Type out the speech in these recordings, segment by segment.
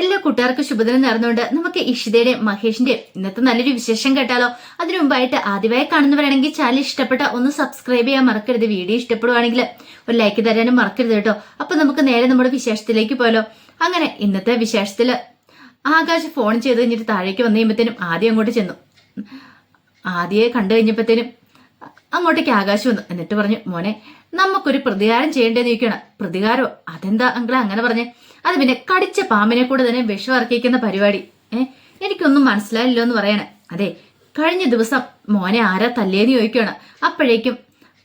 എല്ലാ കൂട്ടുകാർക്കും ശുഭദിനം നേർന്നുകൊണ്ട് നമുക്ക് ഇഷിതയുടെ മഹേഷിന്റെ ഇന്നത്തെ നല്ലൊരു വിശേഷം കേട്ടാലോ? അതിനു മുമ്പായിട്ട് ആദ്യമായി കാണുന്നവരാണെങ്കിൽ ചാനൽ ഇഷ്ടപ്പെട്ട ഒന്ന് സബ്സ്ക്രൈബ് ചെയ്യാൻ മറക്കരുത്. വീഡിയോ ഇഷ്ടപ്പെടുവാണെങ്കിൽ ഒരു ലൈക്ക് തരാനും മറക്കരുത് കേട്ടോ. അപ്പൊ നമുക്ക് നേരെ നമ്മുടെ വിശേഷത്തിലേക്ക് പോയാലോ? അങ്ങനെ ഇന്നത്തെ വിശേഷത്തിൽ ആകാശ് ഫോൺ ചെയ്ത് കഴിഞ്ഞിട്ട് താഴേക്ക് വന്നു കഴിയുമ്പോഴത്തേനും ആദ്യം അങ്ങോട്ട് ചെന്നു. ആദ്യയെ കണ്ടു കഴിഞ്ഞപ്പോഴത്തേനും അങ്ങോട്ടേക്ക് ആകാശം വന്നു. എന്നിട്ട് പറഞ്ഞു മോനെ നമുക്കൊരു പ്രതികാരം ചെയ്യേണ്ടതെന്ന് ചോദിക്കണം പ്രതികാരോ? അതെന്താ അങ്കിള അങ്ങനെ പറഞ്ഞേ? അത് പിന്നെ കടിച്ച പാമ്പിനെ കൂടെ തന്നെ വിഷം ഇറക്കിക്കുന്ന പരിപാടി. ഏ എനിക്കൊന്നും മനസ്സിലായില്ലോ എന്ന് പറയണേ. അതെ കഴിഞ്ഞ ദിവസം മോനെ ആരാ തല്ലേന്ന് ചോദിക്കുകയാണ് അപ്പോഴേക്കും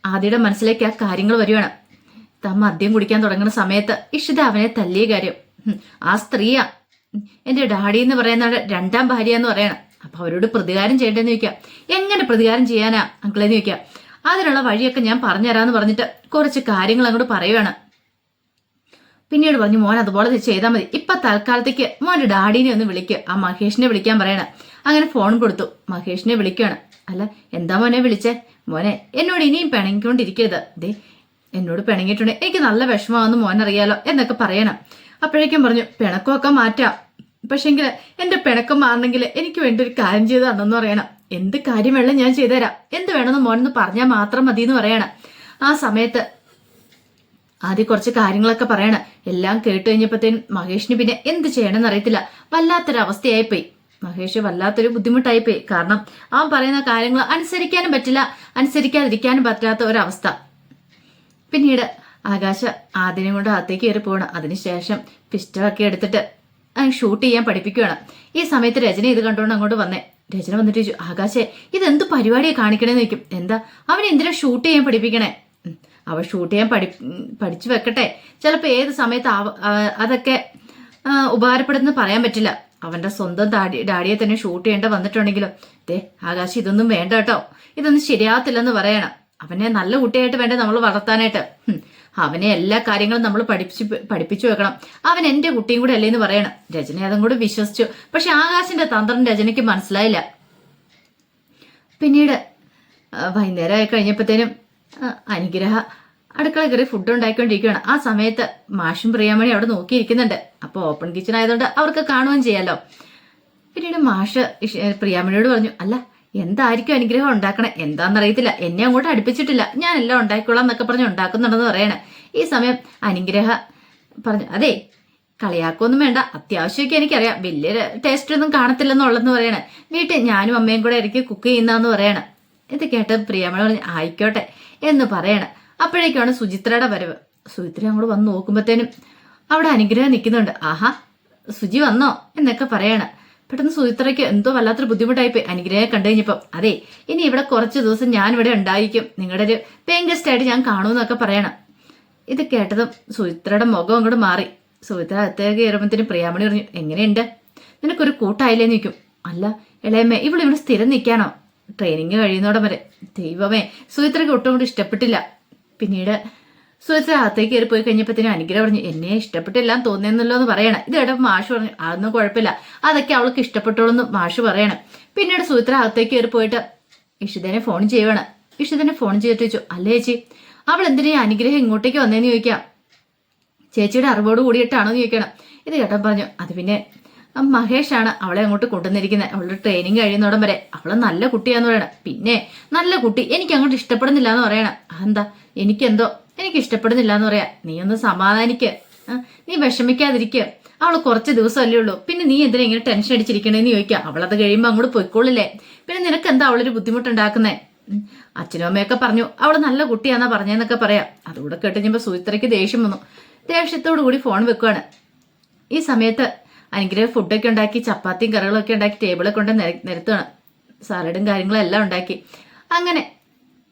ആദ്യയുടെ മനസ്സിലേക്ക് ആ കാര്യങ്ങൾ വരുവാണ്. താൻ മദ്യം കുടിക്കാൻ തുടങ്ങുന്ന സമയത്ത് ഇഷിത അവനെ തല്ലിയ കാര്യം. ആ സ്ത്രീയാ. എന്റെ ഡാഡി എന്ന് പറയുന്ന രണ്ടാം ഭാര്യ എന്ന് പറയണം. അപ്പൊ അവരോട് പ്രതികാരം ചെയ്യേണ്ടതെന്ന് ചോദിക്കാം. എങ്ങനെ പ്രതികാരം ചെയ്യാനാ അങ്കിളെന്ന് ചോദിക്കാം. അതിനുള്ള വഴിയൊക്കെ ഞാൻ പറഞ്ഞുതരാന്ന് പറഞ്ഞിട്ട് കുറച്ച് കാര്യങ്ങൾ അങ്ങോട്ട് പറയുവാണ്. പിന്നീട് പറഞ്ഞു മോൻ അതുപോലെ ചെയ്താൽ മതി. ഇപ്പൊ തൽക്കാലത്തേക്ക് മോന്റെ ഡാഡീനെ ഒന്ന് വിളിക്കുക ആ മഹേഷിനെ വിളിക്കാൻ പറയണം. അങ്ങനെ ഫോൺ കൊടുത്തു. മഹേഷിനെ വിളിക്കുകയാണ്. അല്ല എന്താ മോനെ വിളിച്ചേ? മോനെ എന്നോട് ഇനിയും പിണങ്ങിക്കൊണ്ടിരിക്കരുത്. ദേ എന്നോട് പിണങ്ങിയിട്ടുണ്ട്. എനിക്ക് നല്ല വിഷമമാണെന്ന് മോൻ അറിയാലോ എന്നൊക്കെ പറയണം. അപ്പോഴേക്കും പറഞ്ഞു പിണക്കമൊക്കെ മാറ്റാം. പക്ഷെങ്കിൽ എന്റെ പിണക്കം മാറണമെങ്കിൽ എനിക്ക് വേണ്ടി ഒരു കാര്യം ചെയ്ത് തന്നെന്ന് പറയണം. എന്ത് കാര്യം വേണം ഞാൻ ചെയ്തുതരാം എന്ത് വേണമെന്ന് മോനെന്ന് പറഞ്ഞാൽ മാത്രം മതി എന്ന് പറയണം. ആ സമയത്ത് ആദ്യം കുറച്ച് കാര്യങ്ങളൊക്കെ പറയണം. എല്ലാം കേട്ട് കഴിഞ്ഞപ്പോഴത്തേനും മഹേഷിന് പിന്നെ എന്ത് ചെയ്യണമെന്ന് അറിയത്തില്ല. വല്ലാത്തൊരവസ്ഥയായിപ്പോയി മഹേഷ് വല്ലാത്തൊരു ബുദ്ധിമുട്ടായിപ്പോയി കാരണം അവൻ പറയുന്ന കാര്യങ്ങൾ അനുസരിക്കാനും പറ്റില്ല. അനുസരിക്കാതിരിക്കാനും പറ്റാത്ത ഒരവസ്ഥ. പിന്നീട് ആകാശ ആദ്യം കൊണ്ട് അകത്തേക്ക് കയറി പോകണം അതിനുശേഷം പിസ്റ്റളൊക്കെ എടുത്തിട്ട് ഷൂട്ട് ചെയ്യാൻ പഠിപ്പിക്കുകയാണ് ഈ സമയത്ത് രചന ഇത് കണ്ടുകൊണ്ട് അങ്ങോട്ട് വന്നേ. രചന വന്നിട്ട് ചോദിച്ചു ആകാശേ ഇതെന്ത് പരിപാടിയെ കാണിക്കണേന്ന് ചോദിക്കും. എന്താ? അവനെ എന്തിനാ ഷൂട്ട് ചെയ്യാൻ പഠിപ്പിക്കണേ? അവ ഷൂട്ട് ചെയ്യാൻ പഠി പഠിച്ചു വെക്കട്ടെ. ചിലപ്പോൾ ഏത് സമയത്ത് അതൊക്കെ ഉപകാരപ്പെടുന്നു പറയാൻ പറ്റില്ല. അവന്റെ സ്വന്തം ഡാഡി ഡാഡിയെ തന്നെ ഷൂട്ട് ചെയ്യേണ്ട വന്നിട്ടുണ്ടെങ്കിലും ദേ ആകാശ് ഇതൊന്നും വേണ്ട കേട്ടോ. ഇതൊന്നും ശരിയാകത്തില്ലെന്ന് പറയണം. അവനെ നല്ല കുട്ടിയായിട്ട് വേണ്ടേ നമ്മൾ വളർത്താനായിട്ട്. അവനെ എല്ലാ കാര്യങ്ങളും നമ്മൾ പഠിപ്പിച്ച് പഠിപ്പിച്ചു വെക്കണം. അവൻ എന്റെ കുട്ടിയും കൂടെ അല്ലേന്ന് പറയണം. രചന അതും കൂടെ വിശ്വസിച്ചു. പക്ഷെ ആകാശിന്റെ തന്ത്രം രചനയ്ക്ക് മനസ്സിലായില്ല. പിന്നീട് വൈകുന്നേരമായി കഴിഞ്ഞപ്പോഴത്തേനും അനുഗ്രഹ. അടുക്കള കയറി ഫുഡ് ഉണ്ടാക്കിക്കൊണ്ടിരിക്കുകയാണ് ആ സമയത്ത് മാഷും പ്രിയാമണി അവിടെ നോക്കിയിരിക്കുന്നുണ്ട്. അപ്പോൾ ഓപ്പൺ കിച്ചൺ ആയതുകൊണ്ട് അവർക്ക് കാണുകയും ചെയ്യാലോ. പിന്നീട് മാഷ് പ്രിയാമണിയോട് പറഞ്ഞു അല്ല എന്തായിരിക്കും അനുഗ്രഹം ഉണ്ടാക്കണേ? എന്താണെന്നറിയത്തില്ല എന്നെ അങ്ങോട്ട് അടുപ്പിച്ചിട്ടില്ല. ഞാൻ എല്ലാം ഉണ്ടാക്കിക്കോളാം എന്നൊക്കെ പറഞ്ഞ് ഉണ്ടാക്കുന്നുണ്ടെന്ന് പറയണേ. ഈ സമയം അനുഗ്രഹ പറഞ്ഞു അതെ കളിയാക്കൊന്നും വേണ്ട. അത്യാവശ്യമൊക്കെ എനിക്കറിയാം. വലിയ ടേസ്റ്റ് ഒന്നും കാണത്തില്ലെന്നുള്ളതെന്ന് പറയണേ. വീട്ടിൽ ഞാനും അമ്മയും കൂടെ ഇടയ്ക്ക് കുക്ക് ചെയ്യുന്നതെന്ന് പറയണേ. ഇത് കേട്ട് പ്രിയാമണി പറഞ്ഞു ആയിക്കോട്ടെ. എന്ന് പറയണം. അപ്പോഴേക്കാണ് സുചിത്രയുടെ വരവ്. സുചിത്ര അങ്ങോട്ട് വന്ന് നോക്കുമ്പോഴത്തേനും അവിടെ അനുഗ്രഹം നിൽക്കുന്നുണ്ട്. ആഹാ സുജി വന്നോ എന്നൊക്കെ പറയാണ്. പെട്ടെന്ന് സുചിത്രയ്ക്ക് എന്തോ വല്ലാത്തൊരു ബുദ്ധിമുട്ടായിപ്പോയി അനുഗ്രഹം കണ്ടു കഴിഞ്ഞപ്പം. അതെ ഇനി ഇവിടെ കുറച്ച് ദിവസം ഞാൻ ഇവിടെ ഉണ്ടായിരിക്കും. നിങ്ങളുടെ ഒരു പേങ്കസ്റ്റ് ആയിട്ട് ഞാൻ കാണുമെന്നൊക്കെ പറയണം. ഇത് കേട്ടതും സുചിത്രയുടെ മുഖം അങ്ങോട്ട് മാറി. സുചിത്ര അത്തേക്ക് കയറുമ്പത്തിന് പ്രിയാമണി പറഞ്ഞു എങ്ങനെയുണ്ട്? നിനക്കൊരു കൂട്ടായില്ലേ? നിൽക്കും അല്ല ഇളയമ്മ ഇവിടെ ഇവിടെ സ്ഥിരം നിൽക്കാനോ ട്രെയിനിങ് കഴിയുന്നോടം വരെ. ദൈവമേ സുചിത്രയ്ക്ക് ഒട്ടും കൂടി ഇഷ്ടപ്പെട്ടില്ല. പിന്നീട് സുഹിത്ര അകത്തേക്ക് കയറി പോയി കഴിഞ്ഞപ്പോഴത്തേനും അനുഗ്രഹം പറഞ്ഞു എന്നെ ഇഷ്ടപ്പെട്ടില്ല എന്ന് തോന്നിയെന്നല്ലോ എന്ന് പറയണം. ഇത് മാഷ് പറഞ്ഞു അതൊന്നും കുഴപ്പമില്ല. അതൊക്കെ അവൾക്ക് ഇഷ്ടപ്പെട്ടോളൂ എന്ന് മാഷ് പറയണം. പിന്നീട് സുഹിത്ര അകത്തേക്ക് കയറി പോയിട്ട് ഇഷിതനെ ഫോൺ ചെയ്യണം ഇഷിതനെ ഫോൺ ചെയ്തിട്ട് ചോദിച്ചു അല്ലേ ചേച്ചി അവൾ എന്തിനാ അനുഗ്രഹം ഇങ്ങോട്ടേക്ക് വന്നേന്ന് ചോദിക്കാം? ചേച്ചിയുടെ അറിവോട് കൂടിയിട്ടാണോ എന്ന് ചോദിക്കണം. ഇത് കേട്ടൻ പറഞ്ഞു അത് പിന്നെ മഹേഷാണ് അവളെ അങ്ങോട്ട് കൊണ്ടുവന്നിരിക്കുന്നത് അവളുടെ ട്രെയിനിങ് കഴിയുന്നോടം വരെ. അവൾ നല്ല കുട്ടിയാന്ന് പറയണം. പിന്നെ നല്ല കുട്ടി എനിക്ക് അങ്ങോട്ട് ഇഷ്ടപ്പെടുന്നില്ല എന്ന് പറയണം. എന്താ എനിക്കെന്തോ? എനിക്ക് ഇഷ്ടപ്പെടുന്നില്ല എന്ന് പറയാ. നീ ഒന്ന് സമാധാനിക്ക്. നീ വിഷമിക്കാതിരിക്കുക അവൾ കുറച്ച് ദിവസമല്ലേ ഉള്ളൂ. പിന്നെ നീ എന്തിനാ ഇങ്ങനെ ടെൻഷൻ അടിച്ചിരിക്കണേന്ന് ചോദിക്കാം. അവളത് കഴിയുമ്പോൾ അങ്ങോട്ട് പൊയ്ക്കോളില്ലേ. പിന്നെ നിനക്ക് എന്താ അവളൊരു ബുദ്ധിമുട്ടുണ്ടാക്കുന്നേ. അച്ഛനും അമ്മയൊക്കെ പറഞ്ഞു അവൾ നല്ല കുട്ടിയാന്നാ പറഞ്ഞെന്നൊക്കെ പറയാം. അതുകൂടെ കേട്ട് കഴിഞ്ഞപ്പോൾ സുചിത്രയ്ക്ക് ദേഷ്യം വന്നു. ദേഷ്യത്തോടു കൂടി ഫോൺ വെക്കുകയാണ് ഈ സമയത്ത് അനുഗ്രഹം ഫുഡൊക്കെ ഉണ്ടാക്കി ചപ്പാത്തിയും കറികളൊക്കെ ഉണ്ടാക്കി ടേബിളൊക്കെ കൊണ്ട് നിര- നിരത്തുകയാണ് സാലഡും കാര്യങ്ങളും എല്ലാം ഉണ്ടാക്കി. അങ്ങനെ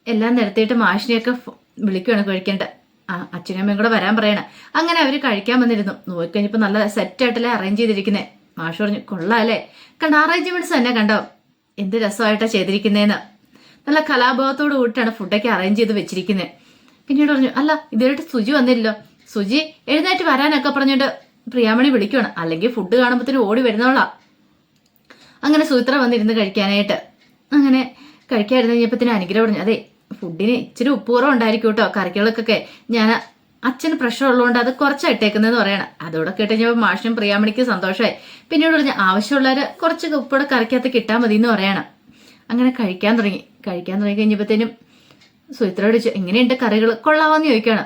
എല്ലാം നിരത്തിയിട്ട് മാഷിനെയൊക്കെ വിളിക്കുകയാണ് കഴിക്കേണ്ട. ആ അച്ഛനും അമ്മയും കൂടെ വരാൻ പറയണം. അങ്ങനെ അവർ കഴിക്കാൻ വന്നിരുന്നു. നോക്കിക്കഴിഞ്ഞപ്പോൾ നല്ല സെറ്റായിട്ടല്ലേ അറേഞ്ച് ചെയ്തിരിക്കുന്നത് മാഷ് പറഞ്ഞു കൊള്ളാല്ലേ? കണ്ട അറേഞ്ച്മെന്റ്സ് തന്നെ കണ്ടോ? എന്ത് രസമായിട്ടാണ് ചെയ്തിരിക്കുന്നതെന്ന് നല്ല കലാഭാവത്തോട് കൂടിയിട്ടാണ് ഫുഡൊക്കെ അറേഞ്ച് ചെയ്ത് വെച്ചിരിക്കുന്നത് പിന്നീട് പറഞ്ഞു അല്ല ഇതുവരെയായിട്ട് സുജി വന്നില്ലല്ലോ. സുജി എഴുന്നേറ്റ് വരാനൊക്കെ പറഞ്ഞിട്ട് പ്രിയാമണി വിളിക്കണം അല്ലെങ്കിൽ ഫുഡ് കാണുമ്പോഴത്തേനും ഓടി വരുന്നോളാം അങ്ങനെ സൂത്ര വന്നിരുന്ന് കഴിക്കാനായിട്ട്. അങ്ങനെ കഴിക്കാതിരുന്ന് കഴിഞ്ഞപ്പത്തിന് അനുഗ്രഹം പറഞ്ഞു. അതെ ഫുഡിന് ഇച്ചിരി ഉപ്പുറം ഉണ്ടായിരിക്കും കേട്ടോ. കറികൾക്കൊക്കെ ഞാൻ അച്ഛന് പ്രഷർ ഉള്ളതുകൊണ്ട് അത് കുറച്ചാ ഇട്ടേക്കുന്നതെന്ന് പറയണം. അതോടെ കേട്ട് കഴിഞ്ഞപ്പോൾ മാഷിനും പ്രിയാമണിക്ക് സന്തോഷമായി. പിന്നീട് പറഞ്ഞ ആവശ്യമുള്ളവർ കുറച്ച് ഉപ്പോടെ കറിക്കകത്ത് കിട്ടാൻ മതി എന്ന് പറയണം. അങ്ങനെ കഴിക്കാൻ തുടങ്ങി. കഴിക്കാൻ തുടങ്ങി കഴിഞ്ഞപ്പോഴത്തേനും സുഹിത്രോട് ചോദിച്ചു എങ്ങനെയുണ്ട് കറികൾ കൊള്ളാവാന്ന് ചോദിക്കണം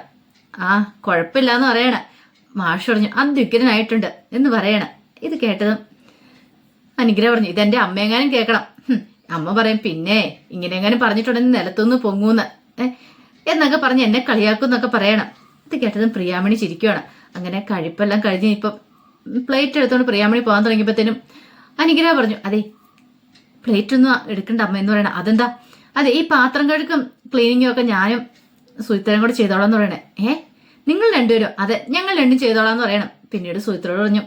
ആ കുഴപ്പമില്ല എന്ന് പറയണ. മാഷ് പറഞ്ഞു അദ്യുഗ്രനായിട്ടുണ്ട് എന്ന് പറയണ. ഇത് കേട്ടതും അനുഗ്രഹം പറഞ്ഞു. ഇതെന്റെ അമ്മയെങ്ങാനും കേൾക്കണം. അമ്മ പറയും പിന്നെ ഇങ്ങനെ എങ്ങാനും പറഞ്ഞിട്ടുണ്ടെങ്കിൽ നിലത്തുനിന്ന് പൊങ്ങൂന്ന്. എന്നൊക്കെ പറഞ്ഞ് എന്നെ കളിയാക്കും എന്നൊക്കെ പറയണം. ഇത് കേട്ടതും പ്രിയാമണി ചിരിക്കുകയാണ് അങ്ങനെ കഴിപ്പെല്ലാം കഴിഞ്ഞ് ഇപ്പം പ്ലേറ്റ് എടുത്തോണ്ട് പ്രിയാമണി പോകാൻ തുടങ്ങിയപ്പോഴത്തേനും അനുഗ്രഹം പറഞ്ഞു. അതെ പ്ലേറ്റ് ഒന്നും എടുക്കണ്ട അമ്മ എന്ന് പറയണ. അതെന്താ? അതെ ഈ പാത്രം കഴുക്കും ക്ലീനിങ്ങും ഒക്കെ ഞാനും സുഹിത്തരം കൂടെ ചെയ്തോളാം എന്ന് പറയണേ. ഏ? നിങ്ങൾ രണ്ടുപേരും അതെ ഞങ്ങൾ രണ്ടും ചെയ്തോളാം എന്ന് പറയണം. പിന്നീട് സുചിത്രയോട് പറഞ്ഞു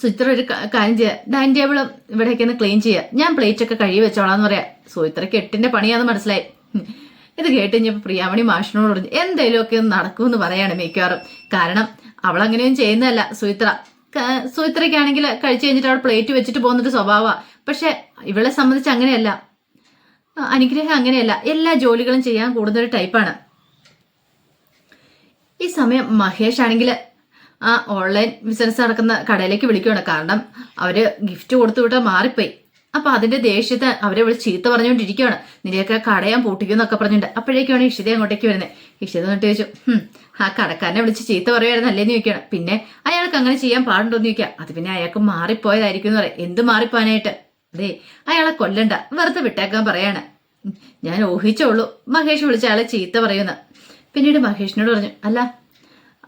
സുചിത്ര ഒരു കാര്യം ചെയ്യുക ഡൈനിങ് ടേബിളും ഇവിടേക്ക് ഒന്ന് ക്ലീൻ ചെയ്യുക ഞാൻ പ്ലേറ്റ് ഒക്കെ കഴുകി വെച്ചോളാം എന്ന് പറയാം. സുചിത്രയ്ക്ക് എട്ടിന്റെ പണിയാന്ന് മനസ്സിലായി. ഇത് കേട്ട് കഴിഞ്ഞപ്പോൾ പ്രിയാമണി മാഷിനോട് പറഞ്ഞു എന്തേലും ഒക്കെ ഒന്ന് നടക്കുമെന്ന് പറയാണ് മിക്കവാറും. കാരണം അവൾ അങ്ങനെയൊന്നും ചെയ്യുന്നതല്ല സുചിത്ര. സുചിത്രയ്ക്കാണെങ്കിൽ കഴിച്ചു കഴിഞ്ഞിട്ട് അവൾ പ്ലേറ്റ് വെച്ചിട്ട് പോകുന്നൊരു സ്വഭാവമാണ് പക്ഷെ ഇവളെ സംബന്ധിച്ച് അങ്ങനെയല്ല. അനുഗ്രഹം അങ്ങനെയല്ല. എല്ലാ ജോലികളും ചെയ്യാൻ കൂടുതൽ ടൈപ്പാണ്. ഈ സമയം മഹേഷ് ആണെങ്കിൽ ആ ഓൺലൈൻ ബിസിനസ് നടക്കുന്ന കടയിലേക്ക് വിളിക്കുകയാണ്. കാരണം അവർ ഗിഫ്റ്റ് കൊടുത്തു വിട്ടാൽ മാറിപ്പോയി. അപ്പൊ അതിന്റെ ദേഷ്യത്തെ അവരെ വിളിച്ച് ചീത്ത പറഞ്ഞുകൊണ്ടിരിക്കുകയാണ്. നിന്നെയൊക്കെ കടയാൻ പൂട്ടിക്കുന്നൊക്കെ പറഞ്ഞിട്ടുണ്ട് അപ്പോഴേക്കാണ് ഇഷിത അങ്ങോട്ടേക്ക് വരുന്നത് ഇഷിത എന്നിട്ട് ചോദിച്ചു ആ കടക്കാരനെ വിളിച്ച് ചീത്ത പറയുമായിരുന്നല്ലേന്ന് ചോദിക്കുകയാണ്. പിന്നെ അയാൾക്ക് അങ്ങനെ ചെയ്യാൻ പാടുണ്ടോ എന്ന് ചോദിക്കുക. അത് പിന്നെ അയാൾക്ക് മാറിപ്പോയതായിരിക്കും എന്ന് പറയാം. എന്ത് മാറിപ്പോവാനായിട്ട്? അതെ അയാളെ കൊല്ലണ്ട. വെറുതെ വിട്ടേക്കാൻ പറയാണ്. ഞാൻ ഊഹിച്ചോളൂ മഹേഷ് വിളിച്ച അയാളെ ചീത്ത പറയുന്ന പിന്നീട് മഹേഷിനോട് പറഞ്ഞു അല്ല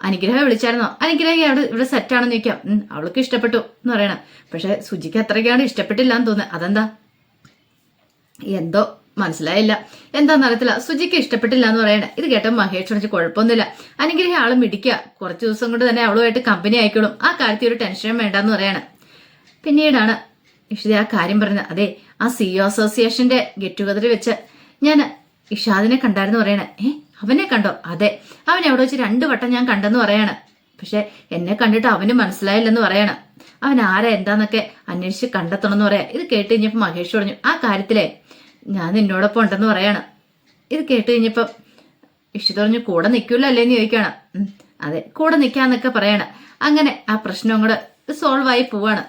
അനുഗ്രഹം വിളിച്ചായിരുന്നോ? അനുഗ്രഹം അവിടെ ഇവിടെ സെറ്റാണെന്ന് ചോദിക്കാം. അവൾക്ക് ഇഷ്ടപ്പെട്ടു എന്ന് പറയണം. പക്ഷെ സുജിക്ക് അത്രയ്ക്കാണ് ഇഷ്ടപ്പെട്ടില്ല എന്ന് തോന്നുന്നത് അതെന്താ? എന്തോ? മനസ്സിലായില്ല. എന്താന്ന് അറിയത്തില്ല. സുജിക്ക് ഇഷ്ടപ്പെട്ടില്ല എന്ന് പറയണേ. ഇത് കേട്ട മഹേഷ് വിളിച്ച് കുഴപ്പമൊന്നുമില്ല. അനുഗ്രഹം ആൾ മിടിക്കുക കുറച്ച് ദിവസം കൊണ്ട് തന്നെ അവളുമായിട്ട് കമ്പനി ആയിക്കോളും. ആ കാര്യത്തിൽ ഒരു ടെൻഷനും വേണ്ടെന്ന് പറയാണ്. പിന്നീടാണ് ഇഷിത ആ കാര്യം പറഞ്ഞത്. അതെ ആ സിഇഒ അസോസിയേഷന്റെ ഗെറ്റ് ടുഗദർ വെച്ച് ഞാൻ ഇഷാദിനെ കണ്ടായിരുന്നു പറയണേ. ഏ അവനെ കണ്ടോ? അതെ. അവൻ എവിടെ വെച്ച് രണ്ടു വട്ടം ഞാൻ കണ്ടെന്ന് പറയാണ്. പക്ഷെ എന്നെ കണ്ടിട്ട് അവന് മനസ്സിലായില്ലെന്ന് പറയാണ്. അവൻ ആരാ എന്താന്നൊക്കെ അന്വേഷിച്ച് കണ്ടെത്തണം എന്ന് പറയാം. ഇത് കേട്ട് കഴിഞ്ഞപ്പോൾ മഹേഷ് പറഞ്ഞു ആ കാര്യത്തിലേ ഞാൻ നിന്നോടൊപ്പം ഉണ്ടെന്ന് പറയാണ്. ഇത് കേട്ട് കഴിഞ്ഞപ്പം ഇഷ്ടം പറഞ്ഞു കൂടെ നിൽക്കൂല അല്ലേന്ന് ചോദിക്കുകയാണ്. അതെ കൂടെ നിൽക്കാന്നൊക്കെ പറയാണ്. അങ്ങനെ ആ പ്രശ്നവും കൂടെ സോൾവ് ആയി പോവാണ്.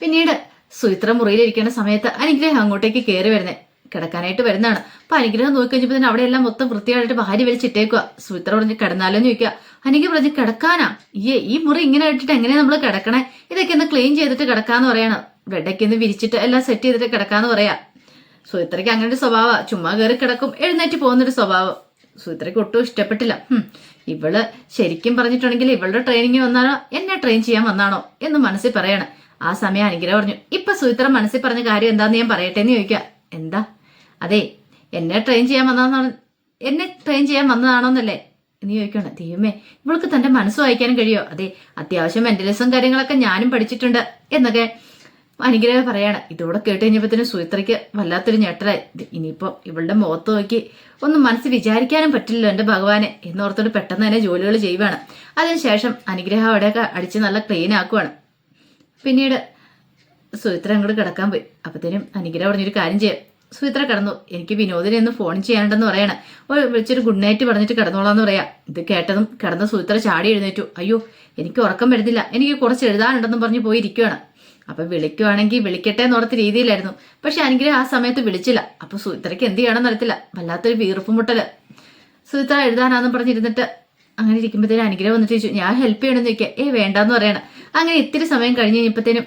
പിന്നീട് സുയിത്ര മുറിയിലിരിക്കുന്ന സമയത്ത് അനുഗ്രഹം അങ്ങോട്ടേക്ക് കയറി വരുന്നേ. കിടക്കാനായിട്ട് വരുന്നതാണ്. അപ്പൊ അനുഗ്രഹം നോക്കി കഴിഞ്ഞപ്പോൾ തന്നെ അവിടെയെല്ലാം മൊത്തം വൃത്തിയായിട്ട് ഭാര്യ വലിച്ചിട്ടേക്കുക സുമിത്ര പറഞ്ഞ് കിടന്നാലോന്ന് ചോദിക്കുക അനുഗ്രഹം പറഞ്ഞ് കിടക്കാനാ? ഈ ഈ മുറി ഇങ്ങനെ ഇട്ടിട്ട് എങ്ങനെയാ നമ്മൾ കിടക്കണേ? ഇതൊക്കെ ഒന്ന് ക്ലീൻ ചെയ്തിട്ട് കിടക്കാന്ന് പറയാണ്. ബെഡൊക്കെ ഒന്ന് വിരിച്ചിട്ട് എല്ലാം സെറ്റ് ചെയ്തിട്ട് കിടക്കാന്ന് പറയാ. സുഹിത്രയ്ക്ക് അങ്ങനെ ഒരു സ്വഭാവ. ചുമ്മാ കയറി കിടക്കും. എഴുന്നേറ്റ് പോകുന്നൊരു സ്വഭാവം. സുഹിത്രയ്ക്ക് ഒട്ടും ഇഷ്ടപ്പെട്ടില്ല. ഇവൾ ശരിക്കും പറഞ്ഞിട്ടുണ്ടെങ്കിൽ ഇവളുടെ ട്രെയിനിങ് വന്നാണോ എന്നെ ട്രെയിൻ ചെയ്യാൻ വന്നാണോ? എന്ന് മനസ്സിൽ പറയാണ്. ആ സമയം അനുഗ്രഹം പറഞ്ഞു. ഇപ്പൊ സുഹിത്ര മനസ്സിൽ പറഞ്ഞ കാര്യം എന്താന്ന് ഞാൻ പറയട്ടെ എന്ന് ചോദിക്കുക എന്താ? അതെ എന്നെ ട്രെയിൻ ചെയ്യാൻ വന്നതാണ് എന്നെ ട്രെയിൻ ചെയ്യാൻ വന്നതാണോന്നല്ലേ? എന്ന് ചോദിക്കണം ദൈവമേ ഇവൾക്ക് തന്റെ മനസ്സ് വായിക്കാനും കഴിയോ? അതെ അത്യാവശ്യം മെന്റലിസം കാര്യങ്ങളൊക്കെ ഞാനും പഠിച്ചിട്ടുണ്ട് എന്നൊക്കെ അനുഗ്രഹം പറയാണ്. ഇതോടെ കേട്ട് കഴിഞ്ഞപ്പോഴത്തേനും സുഹിത്രയ്ക്ക് വല്ലാത്തൊരു ഞെട്ടലായി. ഇനിയിപ്പോ ഇവളുടെ മുഖത്ത് നോക്കി ഒന്നും മനസ്സ് വിചാരിക്കാനും പറ്റില്ലല്ലോ എന്റെ ഭഗവാനെ എന്നോർത്തോട് പെട്ടെന്ന് തന്നെ ജോലികൾ ചെയ്യുവാണ്. അതിനുശേഷം അനുഗ്രഹം അവിടെയൊക്കെ അടിച്ച് നല്ല ക്ലീൻ ആക്കുവാണ്. പിന്നീട് സുഹിത്ര അങ്ങോട്ട് കിടക്കാൻ പോയി. അപ്പത്തേനും അനുഗ്രഹം പറഞ്ഞൊരു കാര്യം ചെയ്യാം. സുഹിത്ര കിടന്നു. എനിക്ക് വിനോദിനെ ഒന്ന് ഫോൺ ചെയ്യാനുണ്ടെന്ന് പറയണം. ഒരു വിളിച്ചൊരു ഗുഡ് നൈറ്റ് പറഞ്ഞിട്ട് കിടന്നോളാന്ന് പറയാം. ഇത് കേട്ടതും കിടന്ന സുമിത്ര ചാടി എഴുന്നേറ്റു. അയ്യോ എനിക്ക് ഉറക്കം വരുന്നില്ല. എനിക്ക് കുറച്ച് എഴുതാനുണ്ടെന്നും പറഞ്ഞ് പോയി ഇരിക്കുകയാണ് അപ്പൊ വിളിക്കുവാണെങ്കിൽ വിളിക്കട്ടെ എന്നോർത്ത രീതിയിലായിരുന്നു. പക്ഷെ അനുഗ്രഹം ആ സമയത്ത് വിളിച്ചില്ല. അപ്പൊ സുമിത്രയ്ക്ക് എന്ത് ചെയ്യണമെന്ന് അറിയത്തില്ല. വല്ലാത്തൊരു വീർപ്പ് മുട്ടൽ. സുമിത്ര എഴുതാനാന്നും പറഞ്ഞിരുന്നിട്ട് അങ്ങനെ ഇരിക്കുമ്പോഴത്തേനും അനുഗ്രഹം വന്നിട്ട് ചോദിച്ചു ഞാൻ ഹെൽപ്പ് ചെയ്യണമെന്ന് ചോദിക്കുക ഏ വേണ്ടാന്ന് പറയണം. അങ്ങനെ ഇത്തിരി സമയം കഴിഞ്ഞ് കഴിഞ്ഞപ്പോഴത്തേനും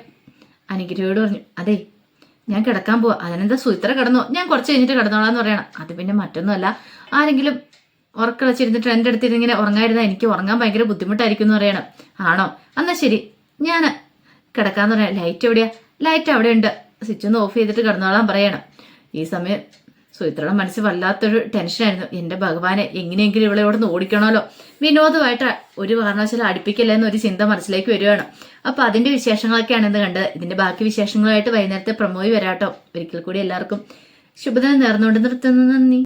അനുഗ്രഹയോട് പറഞ്ഞു അതെ ഞാൻ കിടക്കാൻ പോവാ. അതിനെന്താ സുചിത്ര കിടന്നോ? ഞാൻ കുറച്ച് കഴിഞ്ഞിട്ട് കിടന്നോളാന്ന് പറയണം. അത് പിന്നെ മറ്റൊന്നുമല്ല. ആരെങ്കിലും ഉറക്കളച്ചിരുന്നിട്ട് എന്റെ അടുത്ത് ഇങ്ങനെ ഉറങ്ങായിരുന്നാൽ എനിക്ക് ഉറങ്ങാൻ ഭയങ്കര ബുദ്ധിമുട്ടായിരിക്കും എന്ന് പറയണം. ആണോ? എന്നാ ശരി. ഞാൻ കിടക്കാന്ന് പറയാം. ലൈറ്റ് എവിടെയാ? ലൈറ്റ് അവിടെ ഉണ്ട് സ്വിച്ച് ഒന്ന് ഓഫ് ചെയ്തിട്ട് കിടന്നോളാൻ പറയണം. ഈ സമയം സുഹിത്രയുടെ മനസ്സിൽ വല്ലാത്തൊരു ടെൻഷനായിരുന്നു. എന്റെ ഭഗവാനെ എങ്ങനെയെങ്കിലും ഇവളെ ഇവിടെ നിന്ന് ഓടിക്കണമല്ലോ. വിനോദമായിട്ട് ഒരു കാരണവശാലും അടുപ്പിക്കില്ല എന്നൊരു ചിന്ത മനസ്സിലേക്ക് വരികയാണ് അപ്പൊ അതിന്റെ വിശേഷങ്ങളൊക്കെയാണ് ഇന്ന് കണ്ടത്. ഇതിന്റെ ബാക്കി വിശേഷങ്ങളുമായിട്ട് വൈകുന്നേരത്തെ പ്രമോയി വരാട്ടോ. ഒരിക്കൽ കൂടി എല്ലാവർക്കും ശുഭദിനം നേർന്നുകൊണ്ട് നിർത്തുന്നു. നന്ദി.